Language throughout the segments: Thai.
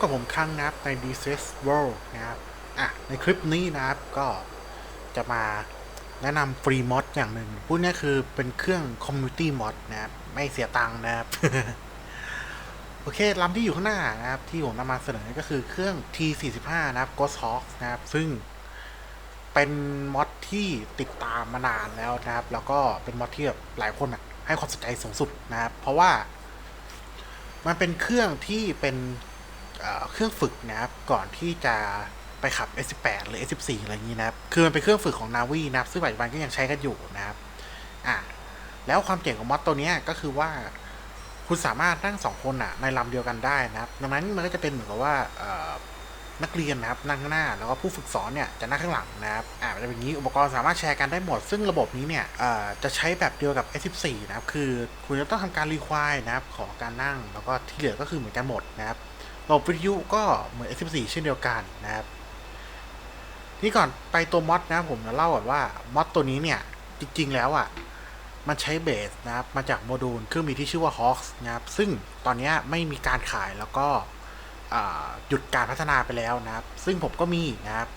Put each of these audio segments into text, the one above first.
กับกับผมครั้งนะครับใน d c s World นะครับอะในคลิปนี้นะครับก็จะมาแนะนำฟรีมอดอย่างหนึ่งพูดง่ายคือเป็นเครื่อง Community Mod นะครับ ไม่เสียตังค์นะครับ โอเคลำที่อยู่ข้างหน้านะครับ ที่ผมนำมาเสนอก็คือเครื่อง T45 นะครับ Ghost Hawk นะครับ ซึ่งเป็นมอดที่ติดตามมานานแล้วนะครับ แล้วก็เป็นมอดที่แบบหลายคนอะให้ความสนใจสูงสุดนะครับ เพราะว่ามันเป็นเครื่องที่เป็น เครื่องฝึกนะครับก่อนที่จะไปขับ S18 หรือ S14 อะไรอย่างนี้นะครับ คือมันเป็นเครื่องฝึกของนาวีนะครับซึ่งปัจจุบันก็ยังใช้กันอยู่นะครับอะแล้วความเจ๋งของมอดตัวนี้ก็คือว่าคุณสามารถนั่งสองคนอะในลำเดียวกันได้นะครับ ดังนั้นมันก็จะเป็นเหมือนกับว่านักเรียนนะครับนั่งข้างหน้าแล้วก็ผู้ฝึกสอนเนี่ยจะนั่งข้างหลังนะครับอ่าจะเป็นอย่างนี้อุปกรณ์สามารถแชร์กันได้หมด ซึ่งระบบนี้เนี่ยจะใช้แบบเดียวกับ S14 นะครับ คือคุณจะต้องทำการรีควายนะครับ ของการนั่งแล้วก็ที่เหลือก็คือเหมือนกันหมดนะครับ ระบบวิทยุก็เหมือน S14 เช่นเดียวกันนะครับนี่ก่อนไปตัวมอดนะผมจะเล่าก่อนว่ามอดตัวนี้เนี่ย จริง ๆ แล้วอะ มันใช้เบสนะครับ มาจากโมดูลเครื่องบินที่ชื่อว่า Hawks นะครับ ซึ่งตอนนี้ไม่มีการขายแล้วก็หยุดการพัฒนาไปแล้วนะครับ ซึ่งผมก็มีนะครับ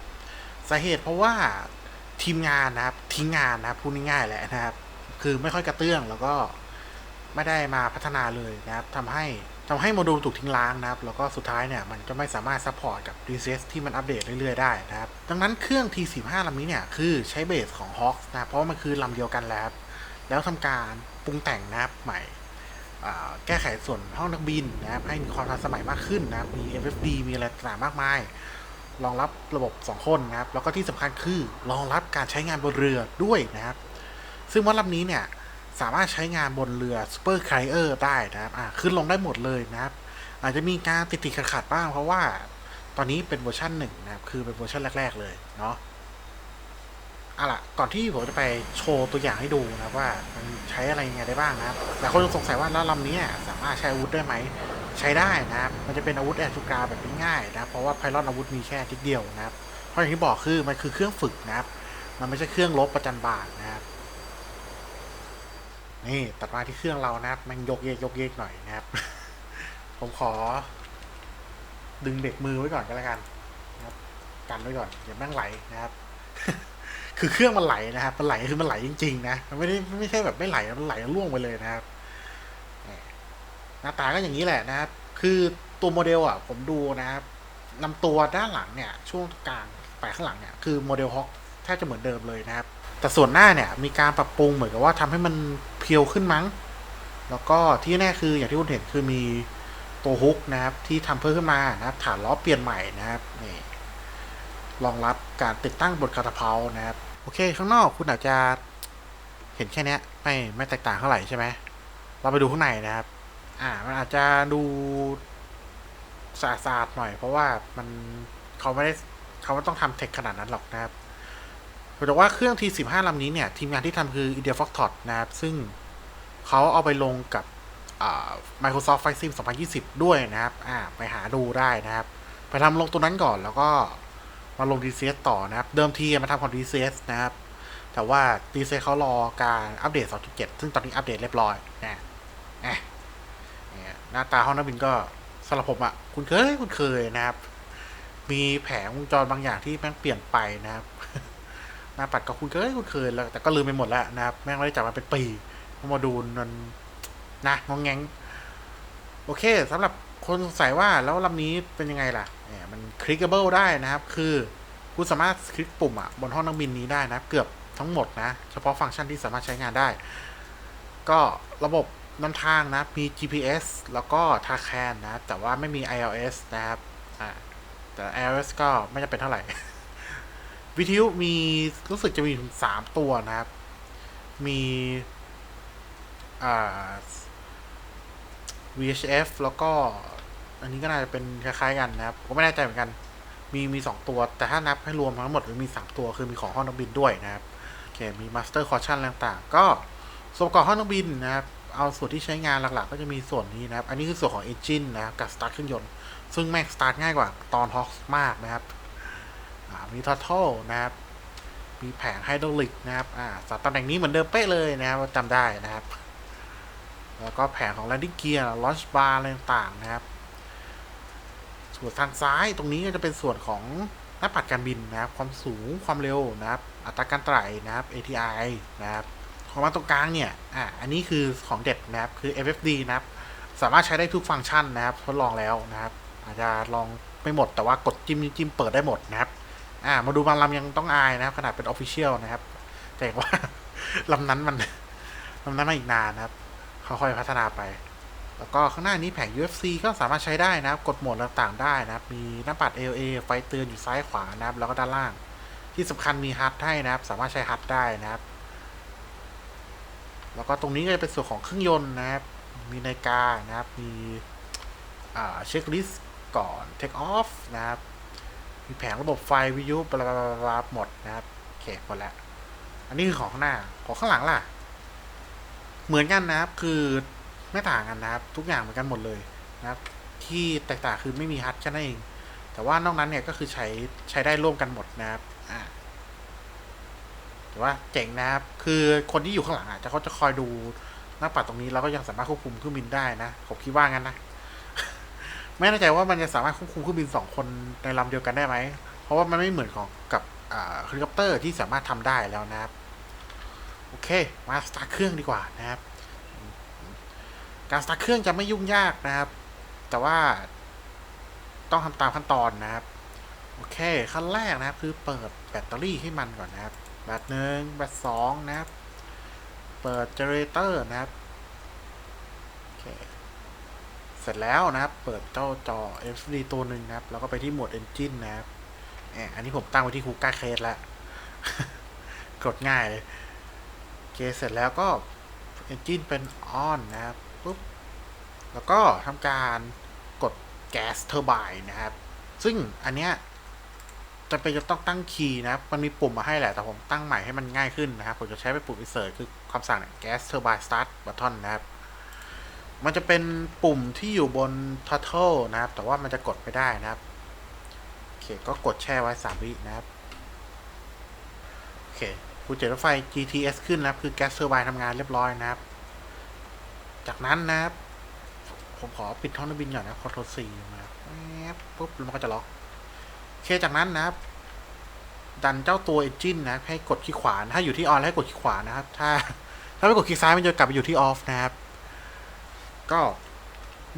สาเหตุเพราะว่าทีมงานนะครับ ทิ้งงานนะพูดง่ายๆแหละนะครับ คือไม่ค่อยกระเตื้องแล้วก็ไม่ได้มาพัฒนาเลยนะครับทำให้ ทำให้โมดูลถูกทิ้งล้างนะครับ แล้วก็สุดท้ายเนี่ยมันก็ไม่สามารถซัพพอร์ตกับ DCS ที่มันอัปเดตเรื่อยๆได้นะครับ ดังนั้นเครื่อง T45 ลำนี้เนี่ยคือใช้เบสของ Hawks นะเพราะว่ามันคือลำเดียวกันแล้ว แล้วทำการปรุงแต่งนะครับใหม่แก้ไขส่วนห้องนักบินนะครับให้มีความทันสมัยมากขึ้นนะครับมี FFD มีอะไรต่างๆมากมายรองรับระบบ 2 คนนะครับ แล้วก็ที่สำคัญคือรองรับการใช้งานบนเรือด้วยนะครับ ซึ่งมอดลำนี้เนี่ย สามารถใช้งานบนเรือ Super Carrier ได้นะครับอ่าขึ้นลงได้หมดเลยนะครับ อาจจะมีการติดติดขัดๆบ้างเพราะว่าตอนนี้เป็นเวอร์ชันหนึ่งนะครับคือเป็นเวอร์ชันแรก ๆ เลยเนาะเอาล่ะก่อนที่ผมจะไปโชว์ตัวอย่างให้ดูนะว่ามันใช้อะไรยังไงได้บ้างนะครับหลายคนสงสัยว่าแล้วลำนี้สามารถใช้อาวุธได้ไหมใช้ได้นะครับ มันจะเป็นอาวุธแอร์ทูกาแบบง่ายๆนะเพราะว่าไพลอนอาวุธมีแค่ทิศเดียวนะครับเพราะอย่างที่บอกคือมันคือเครื่องฝึกนะครับ มันไม่ใช่เครื่องลบประจันบานนะครับ นี่ตัดมาที่เครื่องเรานะครับ มันยกเยกยกเยกหน่อยนะครับ ผมขอ ดึงเด็กมือไว้ก่อนก็แล้วกันนะครับ กันไว้ก่อนอย่าแม่งไหลนะครับ คือเครื่องมันไหลนะครับ มันไหลคือมันไหลจริงๆนะ มันไม่ได้ไม่ใช่แบบไม่ไหล มันไหลล่วงไปเลยนะครับ หน้าตาก็อย่างนี้แหละนะครับ คือตัวโมเดลอะ ผมดูนะครับลำตัวด้านหลังเนี่ย ช่วงกลางไปข้างหลังเนี่ย คือโมเดลฮอคแทบจะเหมือนเดิมเลยนะครับ แต่ส่วนหน้าเนี่ยมีการปรับปรุงเหมือนกับว่าทำให้มันเพียวขึ้นมั้ง แล้วก็ที่แน่คืออย่างที่คุณเห็นคือมีตัวฮุกนะครับ ที่ทำเพิ่มขึ้นมานะครับ ฐานล้อเปลี่ยนใหม่นะครับนี่รองรับการติดตั้งบนกระเพรานะครับ โอเค ข้างนอกคุณอาจจะเห็นแค่นี้ไม่ไม่แตกต่างเท่าไหร่ใช่ไหมเราไปดูข้างในนะครับ อ่า มันอาจจะดูสะอาดๆหน่อย เพราะว่ามันเขาไม่ได้เขาไม่ต้องทำเทคขนาดนั้นหรอกนะครับ แต่ว่าเครื่อง T15 ลำนี้เนี่ย ทีมงานที่ทำคือ India Fox t o t นะครับ ซึ่งเขาเอาไปลงกับ Microsoft Flight Sim 2020 ด้วยนะครับ อ่า ไปหาดูได้นะครับ ไปทำลงตัวนั้นก่อนแล้วก็มาลง DCS ต่อนะครับ เดิมทีมาทำของ DCS นะครับ แต่ว่า DCS เขารอการอัปเดต 2.7 ซึ่งตอนนี้อัปเดตเรียบร้อยนะแอะเนี่ยหน้าตาห้องนักบินก็สำหรับผมอะ่ะ คุณเคยคุณเคยนะครับ มีแผงวงจรบางอย่างที่แม่งเปลี่ยนไปนะครับ น้าปัดก็คุณเคยคุณเคยแล้วแต่ก็ลืมไปหมดแล้วนะครับ แม่งไม่ได้จับมาเป็นปีมาดูมันนะงงแงงโอเคสำหรับคนสงสัยว่าแล้วลำนี้เป็นยังไงล่ะเนี่ยมันคลิกเบิลได้นะครับ คือคุณสามารถคลิกปุ่มอะบนห้องนักบินนี้ได้นะเกือบทั้งหมดนะ เฉพาะฟังก์ชันที่สามารถใช้งานได้ ก็ระบบนำทางนะ มี GPS แล้วก็ t a c a n นะ แต่ว่าไม่มี iOS นะครับ อ่า แต่ iOS ก็ไม่จำเป็นเท่าไหร่ วิทยุมีรู้สึกจะมีถึงสามตัวนะครับ มี อ่า VHF แล้วก็ อันนี้ก็น่าจะเป็นคล้ายๆกันนะครับผมก็ไม่แน่ใจเหมือนกัน มีมีสองตัว แต่ถ้านับให้รวมทั้งหมดมีสามตัว คือมีของห้องนักบินด้วยนะครับ โอเค มี Master Caution อะไรต่างๆ ก็ส่วนประกอบห้องนักบินนะครับ เอาส่วนที่ใช้งานหลักๆ ก็จะมีส่วนนี้นะครับ อันนี้คือส่วนของ Engine นะครับกับ Start เครื่องยนต์ ซึ่งแม่ง Start ง่ายกว่าตอน Hawk มากนะครับ มี Throttle นะครับ มีแผงไฮดรอลิกนะครับ อ่าสัตำแหน่งนี้เหมือนเดิมเป๊ะเลยนะครับจำได้นะครับ แล้วก็แผงของ landing gear launch bar อะไรต่างๆนะครับ ส่วนทางซ้ายตรงนี้ก็จะเป็นส่วนของหน้าปัดการบินนะครับ ความสูงความเร็วนะครับ อัตราการไต่นะครับ ATI นะครับของมาตรงกลางเนี่ย อะอันนี้คือของเด็ดนะครับ คือ FFD นะครับ สามารถใช้ได้ทุกฟังก์ชันนะครับ ทดลองแล้วนะครับ อาจจะลองไม่หมดแต่ว่ากดจิ้มจิ้มเปิดได้หมดนะครับ อ่า มาดูบางลำยังต้องอายนะครับ ขนาดเป็น Official นะครับ แต่ว่าลำนั้นมันลำนั้นมาอีกนานนะครับค่อยๆพัฒนาไป แล้วก็ข้างหน้านี้แผง UFC ก็สามารถใช้ได้นะครับ กดโหมดต่างๆได้นะครับ มีหน้าปัด LA ไฟเตือนอยู่ซ้ายขวานะครับ แล้วก็ด้านล่าง ที่สำคัญมีฮัทให้นะครับ สามารถใช้ฮัทได้นะครับ แล้วก็ตรงนี้ก็จะเป็นส่วนของเครื่องยนต์นะครับ มีนาฬิกานะครับ มีเช็คลิสต์ก่อนเทคออฟนะครับ มีแผงระบบไฟวิทยุบลาบลาหมดนะครับโอเคหมดแล้ว อันนี้คือของข้างหน้า ของข้างหลังล่ะ เหมือนกันนะครับ คือไม่ต่างกันนะครับ ทุกอย่างเหมือนกันหมดเลยนะครับ ที่แตกต่างคือไม่มีฮัทแค่นั้นเอง แต่ว่านอกนั้นเนี่ยก็คือใช้ใช้ได้ร่วมกันหมดนะครับอ่าแต่ว่าเจ๋งนะครับ คือคนที่อยู่ข้างหลังอะจะเขาจะคอยดูหน้าปัดตรงนี้แล้วก็ยังสามารถควบคุมเครื่องบินได้นะ ผมคิดว่างั้นนะ ไม่แน่ใจว่ามันจะสามารถควบคุมเครื่องบินสองคนในลำเดียวกันได้ไหม เพราะว่ามันไม่เหมือนของกับเฮลิคอปเตอร์ที่สามารถทำได้แล้วนะครับ โอเค มาสตาร์ทเครื่องดีกว่านะครับ การสตาร์ทเครื่องจะไม่ยุ่งยากนะครับ แต่ว่าต้องทำตามขั้นตอนนะครับ โอเค ขั้นแรกนะครับ คือเปิดแบตเตอรี่ให้มันก่อนนะครับ แบตหนึ่งแบตสองนะครับ เปิดเจเนเรเตอร์นะครับ โอเค เสร็จแล้วนะครับ เปิดเจ้าจอ FD ตัวหนึ่งนะครับ แล้วก็ไปที่โหมด Engine นะครับแอบอันนี้ผมตั้งไว้ที่คูก้าเคสแล้ว กดง่ายเลยโอเคเสร็จแล้วก็ Engine เป็น on นะครับปุ๊บแล้วก็ทำการกดแก๊สเทอร์ไบน์นะครับ ซึ่งอันเนี้ยจะเป็นจะต้องตั้งคีย์นะครับ มันมีปุ่มมาให้แหละ แต่ผมตั้งใหม่ให้มันง่ายขึ้นนะครับ ผมจะใช้เป็นปุ่ม insert คือคำสั่งแก๊สเทอร์ไบน์ start button นะครับ มันจะเป็นปุ่มที่อยู่บน turtle นะครับ แต่ว่ามันจะกดไม่ได้นะครับ โอเค ก็กดแช่ไว้3วินะครับ โอเคฟูเจอรถไฟ GTS ขึ้นนะครับ คือแก๊สเทอร์ไบทำงานเรียบร้อยนะครับ จากนั้นนะครับ ผมขอปิดท่อน้ำบินก่อนนะคอโทรซีนะครับแป๊บปุ๊บแล้วมันก็จะล็อก โอเค จากนั้นนะครับ ดันเจ้าตัว engine นะให้กดคลิกขวา ถ้าอยู่ที่ออนให้กดคลิกขวานะครับ ถ้า ถ้าไม่กดคลิกซ้ายมันจะกลับไปอยู่ที่ออฟนะครับ ก็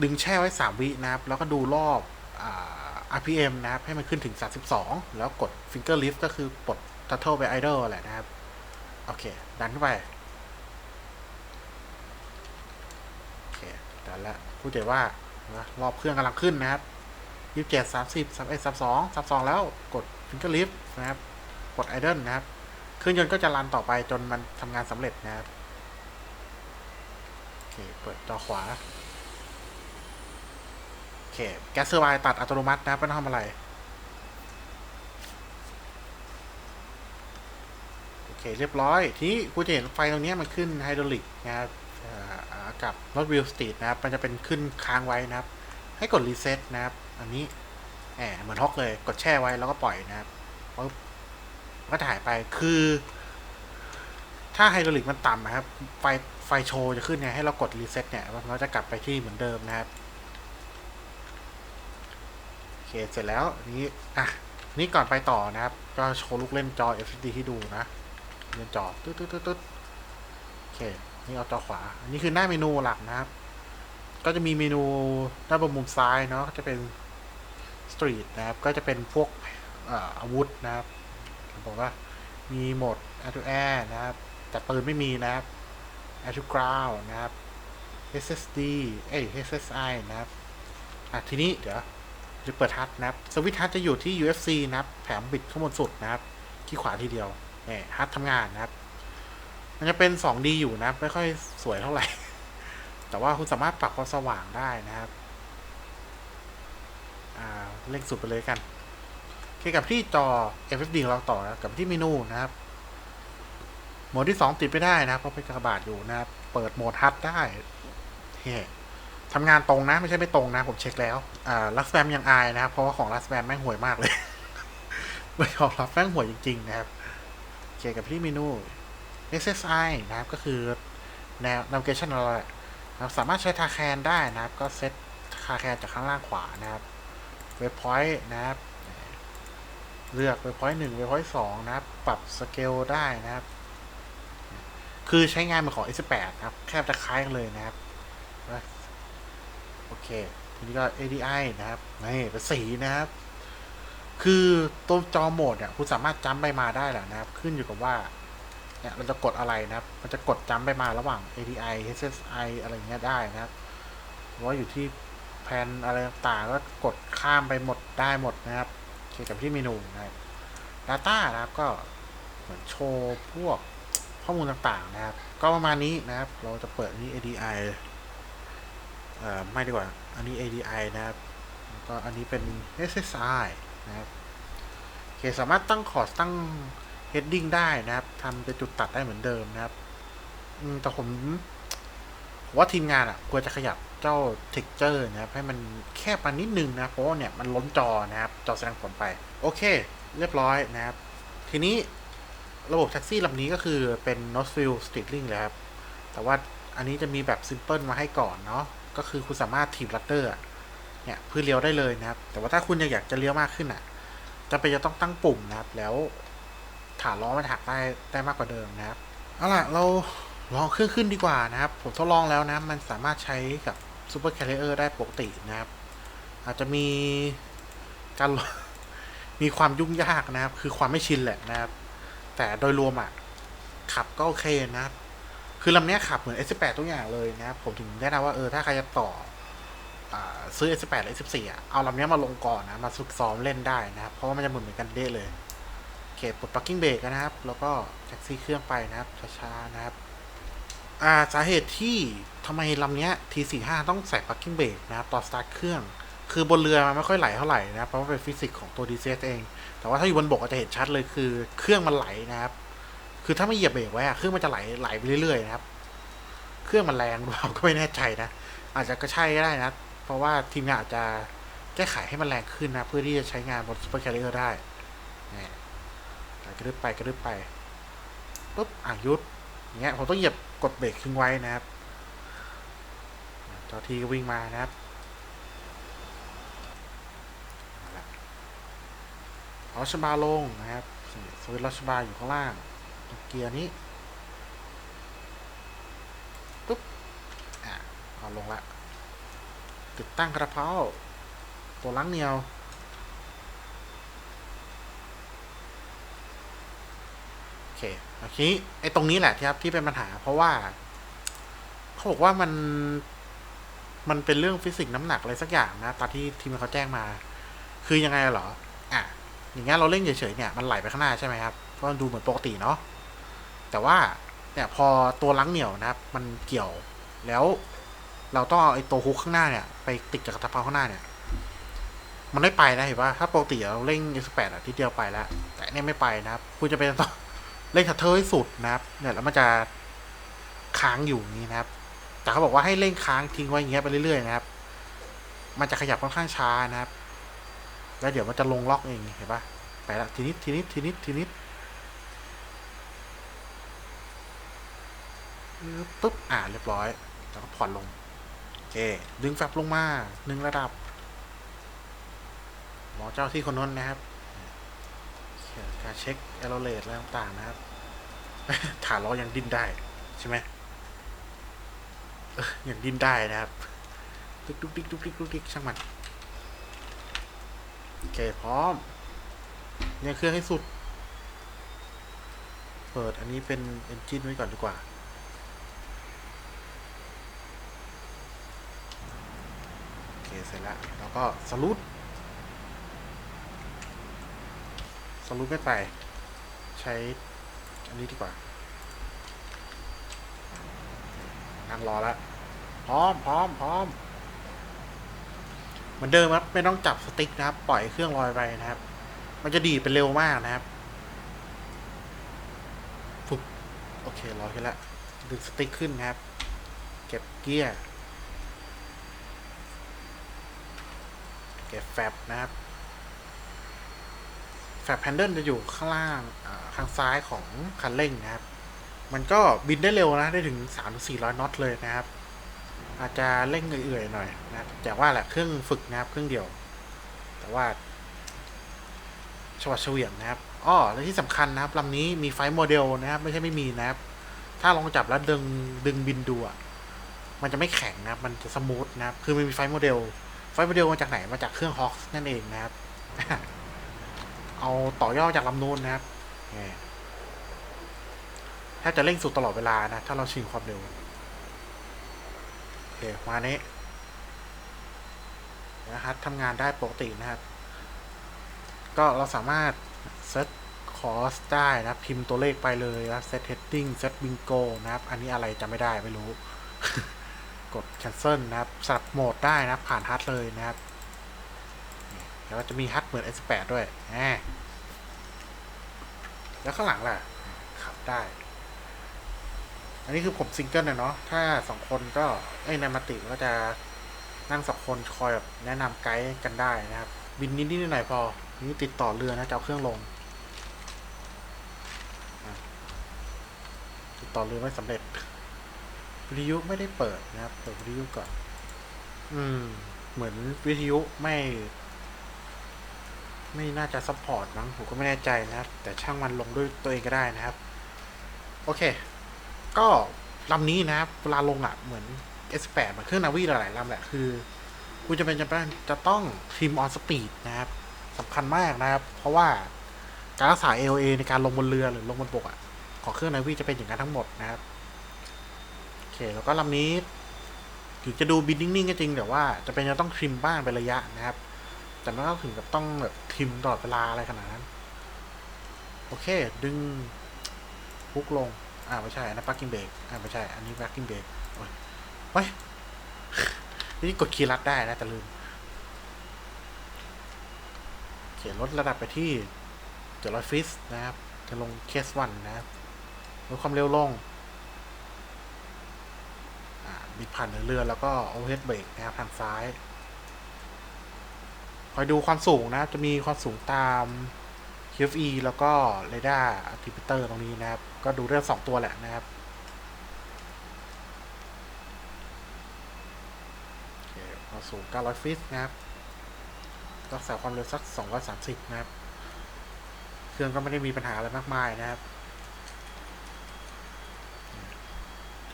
ดึงแช่ไว้ 3 วินะครับ แล้วก็ดูรอบอ่า RPM นะครับ ให้มันขึ้นถึง 32 แล้วกด finger lift ก็คือปลด turtle ไป idle แหละนะครับ โอเค ดันขึ้นไป โอเค ดันแล้วพูดเจว่า รอบเครื่องกำลังขึ้นนะครับยี่สิบเจ็ดสามสิบสามเอ็ดสามสองสามสองแล้วกด finger lift นะครับ กด idle นะครับ เครื่องยนต์ก็จะรันต่อไปจนมันทำงานสำเร็จนะครับ เค เปิดจอขวา โอเค แก๊สเซอร์ไวตัดอัตโนมัตินะไม่ต้องทำอะไร โอเค เรียบร้อย ทีนี้กูจะเห็นไฟตรงนี้มันขึ้นไฮดรอลิกนะครับกับรถวิลสตีดนะครับ มันจะเป็นขึ้นค้างไว้นะครับ ให้กดรีเซ็ตนะครับ อันนี้แหมเหมือนฮอกเลย กดแช่ไว้แล้วก็ปล่อยนะครับก็จะหายไปคือ ถ้าไฮดรอลิกมันต่ำนะครับ ไฟไฟโชว์จะขึ้นไงให้เรากดรีเซ็ตเนี่ยมันจะกลับไปที่เหมือนเดิมนะครับโอเคเสร็จแล้วนี้อะนี่ก่อนไปต่อนะครับ ก็โชว์ลูกเล่นจอ FCD ให้ดูนะเล่นจอตึ๊ดตึ๊ดตึ๊ดตึ๊ดโอเค นี่เอาจอขวา อันนี้คือหน้าเมนูหลักนะครับ ก็จะมีเมนูด้านบนมุมซ้ายเนาะก็จะเป็นสตรีทนะครับ ก็จะเป็นพวกออาวุธนะครับบอกว่ามีโหมด air to air นะครับ แต่ปืนไม่มีนะครับ air to ground นะครับ SSD เอ้ย SSI นะครับ อะ ทีนี้เดี๋ยวจะเปิดทัชนะครับ สวิตช์ทัชจะอยู่ที่ UFC นะครับแผงบิดข้างบนสุดนะครับ ที่ขวาทีเดียวเนี่ยฮัททำงานนะครับ มันจะเป็น 2D อยู่นะครับไม่ค่อยสวยเท่าไหร่ แต่ว่าคุณสามารถปรับความสว่างได้นะครับ อ่าเร่งสุดไปเลยกันโอเคกับที่จอ FFD เราต่อนะกับที่เมนูนะครับ หมดที่2ติดไม่ได้นะเพราะเป็นกระบาดอยู่นะเปิดโหมดฮัทได้เฮ้ทำงานตรงนะ ไม่ใช่ไม่ตรงนะ ผมเช็คแล้วอ่าลักแ a มยังอายนะครับ เพราะว่าของลักแ a มแม่งห่วยมากเลยไม่ของลักแม่งห่วยจริง ๆ นะครับเคกับที่เมนู SSI นะครับ ก็คือแนว navigation เราแหละนะครับสามารถใช้ทาแคนได้นะครับ ก็เซตทาแคนจากข้างล่างขวานะครับเว็บพอยต์นะครับ เลือกเว็บพอยต์หนึ่งเว็บพอยต์สองนะครับ ปรับสเกลได้นะครับ คือใช้งานเหมือนของ S8 ครับ แคบจะคล้ายกันเลยนะครับ โอเค ทีนี้ก็ ADI นะครับ นี่เป็นสีนะครับ คือตัวจอโหมดเนี่ย คุณสามารถจำไปมาได้แหละนะครับ ขึ้นอยู่กับว่า เนี่ยเราจะกดอะไรนะครับ มันจะกดจำไปมาระหว่าง ADI SSI อะไรเงี้ยได้นะครับว่าอยู่ที่แผนอะไรต่างๆก็กดข้ามไปหมดได้หมดนะครับเกี่ยวกับที่เมนูนะครับ Data นะครับก็เหมือนโชว์พวก ข้อมูลต่างๆนะครับ ก็ประมาณนี้นะครับ เราจะเปิดนนี้ ADI เอ่อไม่ดีกว่า อันนี้ ADI นะครับก็อันนี้เป็น SSI นะครับโอเคสามารถตั้งคอร์สตั้ง heading ได้นะครับทำเป็นจุดตัดได้เหมือนเดิมนะครับแต่ผมผมว่าทีมงานอะควรจะขยับเจ้า texture นะครับ ให้มันแคบมานิดนึงนะเพราะว่าเนี่ยมันล้นจอนะครับ จอแสดงผลไป โอเค เรียบร้อยนะครับ ทีนี้ ระบบแท็กซี่ลำนี้ก็คือเป็น n o t f i e l Steering เลยครับ แต่ว่าอันนี้จะมีแบบ Simple มาให้ก่อนเนาะ ก็คือคุณสามารถถีบลัตเตอร์เนี่ยเพื่อเลี้ยวได้เลยนะครับ แต่ว่าถ้าคุณอยากจะเลี้ยวมากขึ้นอะจะเป็นจะต้องตั้งปุ่มนะครับ แล้วฐานล้อมันหักได้ได้มากกว่าเดิมนะครับ เอาล่ะ เราลองเครื่องขึ้นดีกว่านะครับ ผมทดลองแล้วนะ มันสามารถใช้กับ Super Carrier ได้ปกตินะครับ อาจจะมีการมีความยุ่งยากนะครับ คือความไม่ชินแหละนะครับ แต่โดยรวมอะ ขับก็โอเคนะครับ คือลำเนี้ยขับเหมือน S8 ทุกอย่างเลยนะครับ ผมถึงแนะนำว่าเออถ้าใครจะต่ออซื้อ S8 หรือ S14 อะ เอาลำเนี้ยมาลงก่อนนะ มาฝึกซ้อมเล่นได้นะครับ เพราะว่ามันจะเหมือนเหมือนกันเด้เลยโอเคปลด parking brake นะครับ แล้วก็แท็กซี่เครื่องไปนะครับช้าๆนะครับอ่าสาเหตุที่ทำไมลำเนี้ย T45 ต้องใส่ parking brake นะครับตอนสตาร์ทเครื่อง คือบนเรือมันไม่ค่อยไหลเท่าไหร่นะครับเพราะว่าเป็นฟิสิกส์ของตัว DCS เอง แต่ว่าถ้าอยู่บนบกก็จะเห็นชัดเลยคือ เครื่องมันไหลนะครับ คือถ้าไม่เหยียบเบรกไว้อะเครื่องมันจะไหลไหลไปเรื่อยๆนะครับ เครื่องมันแรงหรือเปล่าก็ไม่แน่ใจนะ อาจจะก็ใช่ก็ได้นะ เพราะว่าทีมงานอาจจะแก้ไขให้มันแรงขึ้นนะ เพื่อที่จะใช้งานบนซูเปอร์แคริเออร์ได้นี่กระดึบไปกระดึบไปปุ๊บอะหยุดอย่างเงี้ยผมต้องเหยียบกดเบรกทิ้งไว้นะครับ เจ้าทีก็วิ่งมานะครับเอาละ เอชบาลงนะครับสวิตช์ลัชบาอยู่ข้างล่างเกียร์นี้ปุ๊บอะเอาลงละติดตั้งกระเพราตัวล้างเหนียวโอเคโอเคไอ้ตรงนี้แหละที่ครับที่เป็นปัญหา เพราะว่าเขาบอกว่ามันมันเป็นเรื่องฟิสิกส์น้ำหนักอะไรสักอย่างนะตามที่ทีมเขาแจ้งมา คือยังไงเหรอ อย่างเงี้ยเราเล่นเฉยๆเนี่ยมันไหลไปข้างหน้าใช่ไหมครับก็ดูเหมือนปกติเนาะแต่ว่าเนี่ยพอตัวลังเหนียวนะครับ มันเกี่ยวแล้วเราต้องเอาไอ้ตัวฮุกข้างหน้าเนี่ยไปติดกับกระเพาข้างหน้าเนี่ย มันไม่ไปนะเห็นป่ะถ้าปกติเราเร่ง S8 อะทีเดียวไปแล้ว แต่เนี่ยไม่ไปนะครับ คุณจะเป็นต้องเร่งคัตเทอร์ให้สุดนะครับ เนี่ยแล้วมันจะค้างอยู่นี้นะครับ แต่เขาบอกว่าให้เร่งค้างทิ้งไว้อย่างเงี้ยไปเรื่อยๆนะครับ มันจะขยับค่อนข้างช้านะครับ แล้วเดี๋ยวมันจะลงล็อกเองเห็นป่ะไปละทีนิดทีนิดทีนิดทีนิดปึ๊บอ่าเรียบร้อยแล้วก็ผ่อนลงโอเคดึงแฟบลงมาหนึ่งระดับ หมอเจ้าที่คนนั้นนะครับการเช็คเอโรเลตอะไรต่างๆนะครับฐานล้อยังดิ้นได้ใช่ไหมออยังดิ้นได้นะครับดุกดุกดิกดุกดิกดุกดิกช่างมัน โอเคพร้อม เนี่ยเครื่องให้สุด เปิดอันนี้เป็น Engine ไว้ก่อนดีกว่าโอเคเสร็จแล้วแล้วก็สลุดสลุดไม่ไป ใช้อันนี้ดีกว่านั่งรอแล้วพร้อมพร้อมพร้อม มือนเดิมครับ ไม่ต้องจับสติ๊กนะครับ ปล่อยเครื่องลอยไปนะครับ มันจะดีดเป็นเร็วมากนะครับฟุบโอเคลอยขึ้นแล้วดึงสติ๊กขึ้นนะครับ เก็บเกียร์เก็บแฟบนะครับแฟบแฮนเดิลจะอยู่ข้างล่างข้างซ้ายของคันเร่งนะครับ มันก็บินได้เร็วนะ ได้ถึง 3-400น็อตเลยนะครับ อาจจะเร่งเอื่อยๆหน่อยนะครับแต่ว่าแหละเครื่องฝึกนะครับเครื่องเดียว แต่ว่าชวัดเฉวียงนะครับอ้อและที่สำคัญนะครับลำนี้มีไฟโมเดลนะครับ ไม่ใช่ไม่มีนะครับ ถ้าลองจับแล้วดึงดึงบินดูอะมันจะไม่แข็งนะครับ มันจะสมูทนะครับ คือมันมีไฟโมเดล ไฟโมเดลมาจากไหน มาจากเครื่องฮอ k นั่นเองนะครับ เอาต่อยอดจากลำนู้นนะครับนี่ถ้าจะเร่งสุดตลอดเวลานะ ถ้าเราชิงความเร็ว อเคมานี้นะครับทำงานได้ปกตินะครับ ก็เราสามารถเซตคอสได้นะครับพิมพ์ตัวเลขไปเลยนะเซตเฮดดิ้งเซตบิงโกนะครับ อันนี้อะไรจะไม่ได้ไม่รู้ กด cancel นะครับสลับโหมดได้นะผ่านฮัทเลยนะครับแล้วจะมีฮัทเหมือน S8 ด้วยแล้วข้างหลังล่ะขับได้ อันนี้คือผมซิงเกิลนะเนาะ ถ้าสองคนก็ไอ้ยในมาติก็จะนั่งสองคนคอยแบบแนะนำไกด์กันได้นะครับ บินนิดนิดหน่อยพอ นี่ติดต่อเรือนะจะเอาเครื่องลง ติดต่อเรือไม่สำเร็จ วิทยุไม่ได้เปิดนะครับเปิดวิทยุก่อน อืม เหมือนวิทยุไม่ ไม่น่าจะซัพพอร์ตมั้งผมก็ไม่แน่ใจนะครับ แต่ช่างมันลงด้วยตัวเองก็ได้นะครับ โอเค ก็ลำนี้นะครับเวลาลงอะเหมือน S8 มือนเครื่องนาวีหลายๆลำแหละคือคุณจะเป็นจะเป็นจะต้องทีมออนสปีดนะครับสำคัญมากนะครับ เพราะว่าการรักษา AOA ในการลงบนเรือหรือลงบนบกอะของเครื่องนาวีจะเป็นอย่างนั้นทั้งหมดนะครับโอเคแล้วก็ลำนี้ถึงจะดูบินนิ่งๆก็จริงแต่ว่าจะเป็นจะต้องทริมบ้างเป็นระยะนะครับ แต่ไม่ต้องถึงกับต้องแบบทริมตลอดเวลาอะไรขนาดนั้น โอเค ดึงพุกลง อ่าไม่ใช่อันนั้นปักกิ้งเบรกอ่าไม่ใช่ อันนี้ปักกิ้งเบรกโอ้ยเฮ้ยนี่กดคีย์ลัดได้นะแต่ลืม เขียนลดระดับไปที่เจ็ดร้อยฟิสนะครับ จะลงเคสวันนะครับลดความเร็วลงบิดผ่านเรือแล้วก็โอเวอร์เฮดเบรกนะครับทางซ้าย คอยดูความสูงนะจะมีความสูงตาม QFE แล้วก็เรดาร์อัลติมิเตอร์ตรงนี้นะครับ ก็ดูเรื่องสองตัวแหละนะครับโอเความสูง 900 ฟิตนะครับ รักษาความเร็วสัก 230 นะครับ เครื่องก็ไม่ได้มีปัญหาอะไรมากมายนะครับ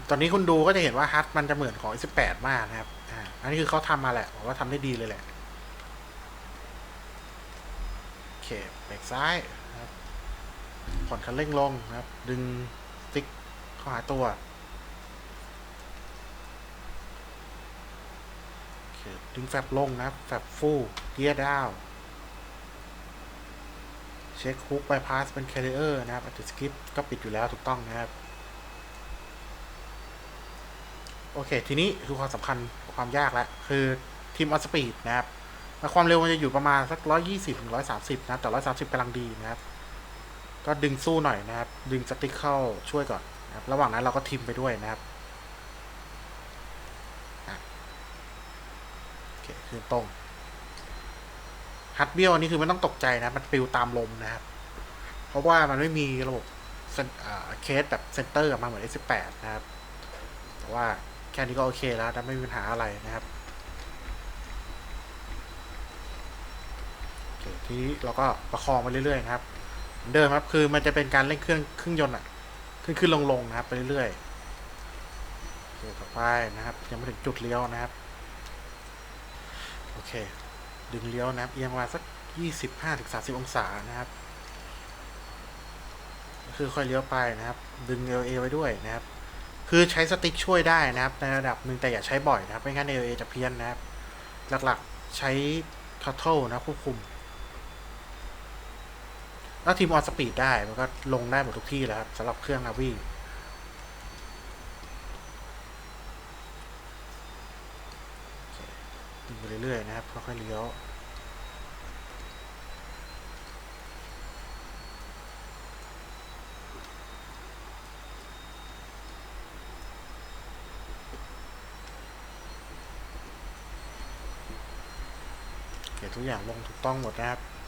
ตอนนี้คุณดูก็จะเห็นว่าฮัทมันจะเหมือนของ18 มากนะครับ อ่า อันนี้คือเขาทำมาแหละผมว่าทำได้ดีเลยแหละ โอ เคเบรกซ้ายนะครับผ่อนคันเร่งลงนะครับ ดึงสติ๊กเข้าหาตัวดึงแฟบลงนะครับ แฟบฟูลเกียร์ดาว เช็คฮุกบายพาสเป็นแคริเออร์นะครับอัตสกิปก็ปิดอยู่แล้วถูกต้องนะครับ โอเค ทีนี้คือความสำคัญความยากแล้ว คือทีมออสปีดนะครับ แล้วความเร็วมันจะอยู่ประมาณสักร้อยยี่สิบถึงร้อยสามสิบนะ แต่ร้อยสามสิบกำลังดีนะครับ ก็ดึงสู้หน่อยนะครับ ดึงสติ๊กเข้าช่วยก่อนนะครับ ระหว่างนั้นเราก็ทิมไปด้วยนะครับโอเคคือตรงฮัตเบี้ยวอันนี้คือไม่ต้องตกใจนะ มันปลิวตามลมนะครับ เพราะว่ามันไม่มีระบบเคสแบบเซนเตอร์มาเหมือน S18 นะครับ แต่ว่าแค่นี้ก็โอเคแล้วไม่มีปัญหาอะไรนะครับ ทีนี้เราก็ประคองไปเรื่อยๆนะครับเดิมครับคือมันจะเป็นการเร่งเครื่องเครื่องยนต์อะ ขึ้นขึ้นลงลงๆนะครับ ไปเรื่อยๆโอเคต่อไปนะครับ ยังไม่ถึงจุดเลี้ยวนะครับ โอเค ดึงเลี้ยวนะครับเอียงมาสักยี่สิบห้าถึงสาสิบองศานะครับคือค่อยเลี้ยวไปนะครับ ดึงเอเอไว้ด้วยนะครับ คือใช้สติ๊กช่วยได้นะครับ ในระดับหนึ่งแต่อย่าใช้บ่อยนะครับไม่งั้นเอเอจะเพี้ยนนะครับ หลักๆใช้ทัตเทิลนะควบคุม แล้วทีมออนสปีดได้ มันก็ลงได้หมดทุกที่แล้วครับสำหรับเครื่องนาวีดึงไปเรื่อยๆนะครับค่อยๆเลี้ยวเดี๋ยวทุกอย่างลงถูกต้องหมดนะครับ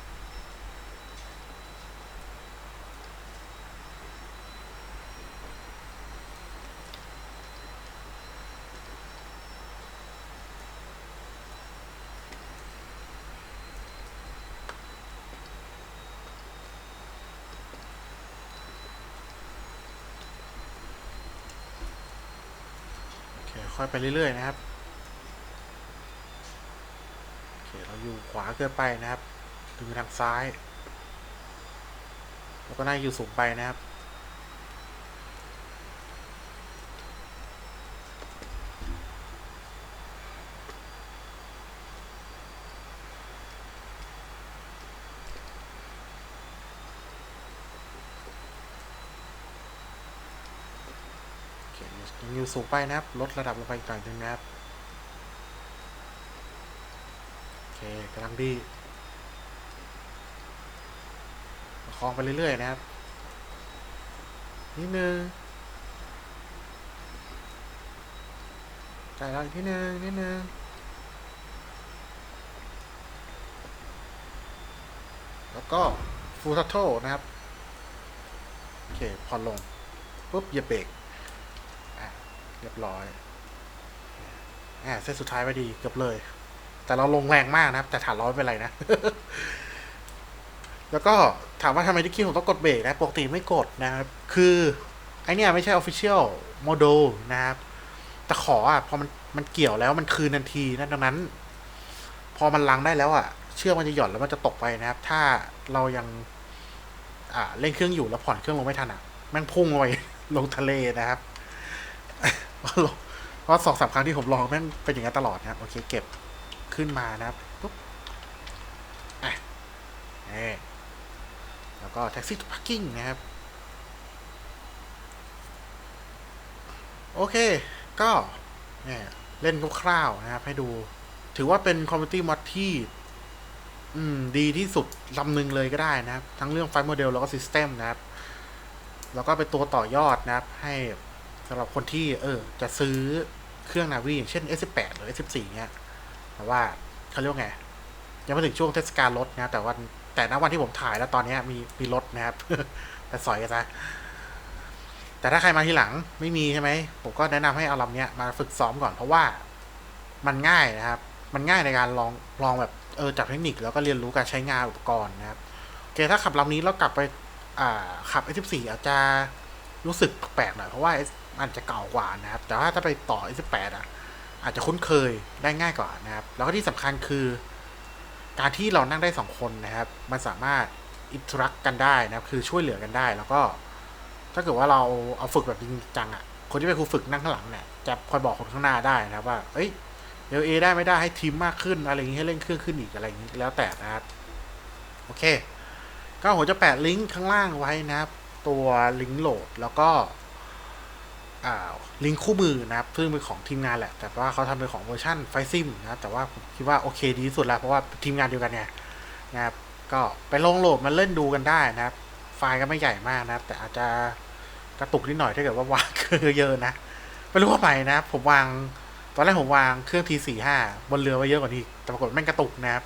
ค่อยไปเรื่อยๆนะครับโอเคเราอยู่ขวาเกินไปนะครับดึงไปทางซ้าย แล้วก็น่าอยู่สูงไปนะครับ โอเคยังอยู่ สูงไปนะครับ ลดระดับลงไปอีกหน่อยหนึงนะครับ โอเคกำลังดีประคองไปเรื่อยๆนะครับ นิดนึงใส่เราอีกนิดนึงนิดนึงแล้วก็ฟูทัตโตนะครับ โอเคผ่อลง ปุ๊บเหยียบเบรก เรียบร้อยอ่าเส้นสุดท้ายไปดีเกือบเลย แต่เราลงแรงมากนะครับ แต่ฐานร้อยเป็นไรนะ แล้วก็ถามว่าทำไมที่คิดผมต้องกดเบรกนะปกติไม่กดนะครับ คือไอเนี้ยไม่ใช่ Official Model นะครับ แต่ขออะพอมันมันเกี่ยวแล้วมันคืนทันทีนะดังนั้น พอมันลังได้แล้วอะ เชือกมันจะหย่อนแล้วมันจะตกไปนะครับ ถ้าเรายัง อ่าเล่นเครื่องอยู่แล้วผ่อนเครื่องลงไม่ทันอะแม่งพุ่งลงไปลงทะเลนะครับ เพราะสองสามครั้งที่ผมลองแม่งเป็นอย่างนั้ตลอดนะโอเคเก็บขึ้นมานะครับปุ๊บอะเอ่แล้วก็แท็กซี่พาร์กิ้งนะครับ โอเค ก็เนี่ยเล่นคร่าวๆนะครับ ให้ดู ถือว่าเป็นคอมมิตี้มอดที่อืม ดีที่สุดลำหนึ่งเลยก็ได้นะครับ ทั้งเรื่องไฟล์โมเดลแล้วก็ซิสเต็มนะครับ แล้วก็เป็นตัวต่อยอดนะครับ ให้ สำหรับคนที่เออจะซื้อเครื่องนาวีอย่างเช่น S18 หรือ S14 เนี่ยแต่ว่าเขาเรียกว่าไง ยังไม่ถึงช่วงเทศกาลรถนะแต่วันแต่ณวันที่ผมถ่ายแล้วตอนนี้มีมีรถนะครับ แต่สอยกันซะแต่ถ้าใครมาทีหลังไม่มีใช่ไหมผมก็แนะนำให้เอาลำเนี้ยมาฝึกซ้อมก่อนเพราะว่ามันง่ายนะครับ มันง่ายในการลองลองแบบเออจับเทคนิคแล้วก็เรียนรู้การใช้งานอุปกรณ์นะครับโอเคถ้าขับลำนี้แล้วกลับไป อ่าขับ S14 อาจจะรู้สึกแปลกหน่อยเพราะว่า S มันจะเก่ากว่านะครับ แต่ว่าถ้าไปต่อ S18 อะ อาจจะคุ้นเคยได้ง่ายกว่านะครับ แล้วก็ที่สำคัญคือ การที่เรานั่งได้สองคนนะครับ มันสามารถอินทรักกันได้นะครับ คือช่วยเหลือกันได้ แล้วก็ ถ้าเกิดว่าเราเอาฝึกแบบจริงจังอะ คนที่เป็นครูฝึกนั่งข้างหลังเนี่ย จะคอยบอกคนข้างหน้าได้นะครับว่า เอ้ยเอลเอได้ไม่ได้ให้ทีมมากขึ้นอะไรอย่างนี้ให้เล่นเครื่องขึ้นอีกอะไรอย่างนี้แล้วแต่นะครับ โอเค ก็ผมจะแปะลิงก์ข้างล่างไว้นะครับ ตัวลิงก์โหลดแล้วก็ ลิงก์คู่มือนะครับ ซึ่งเป็นของทีมงานแหละ แต่ว่าเขาทำเป็นของเวอร์ชันไฟซิมนะแต่ว่าผมคิดว่าโอเคดีที่สุดแล้ว เพราะว่าทีมงานเดียวกันเนี่ยนะครับ ก็ไปลงโหลดมาเล่นดูกันได้นะครับ ไฟล์ก็ไม่ใหญ่มากนะครับ แต่อาจจะกระตุกนิดหน่อยถ้าเกิดว่าวางเครื่องเยอะนะไม่รู้ว่าไปนะผมวางตอนแรกผมวางเครื่อง T45 บนเรือไว้เยอะกว่านี้แต่ปรากฏแม่งกระตุกนะครับ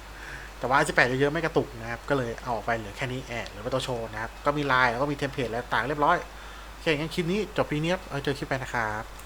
แต่ว่า18 เยอะๆไม่กระตุกนะครับ ก็เลยเอาออกไปเหลือแค่นี้แอบหรือว่าตัวโชว์นะครับ ก็มีลายแล้วก็มีเทมเพลตแล้วต่างเรียบร้อย อเคงั้นคลิปนี้จบพีนี้ครับเอาเจอคลิปไปนะครับ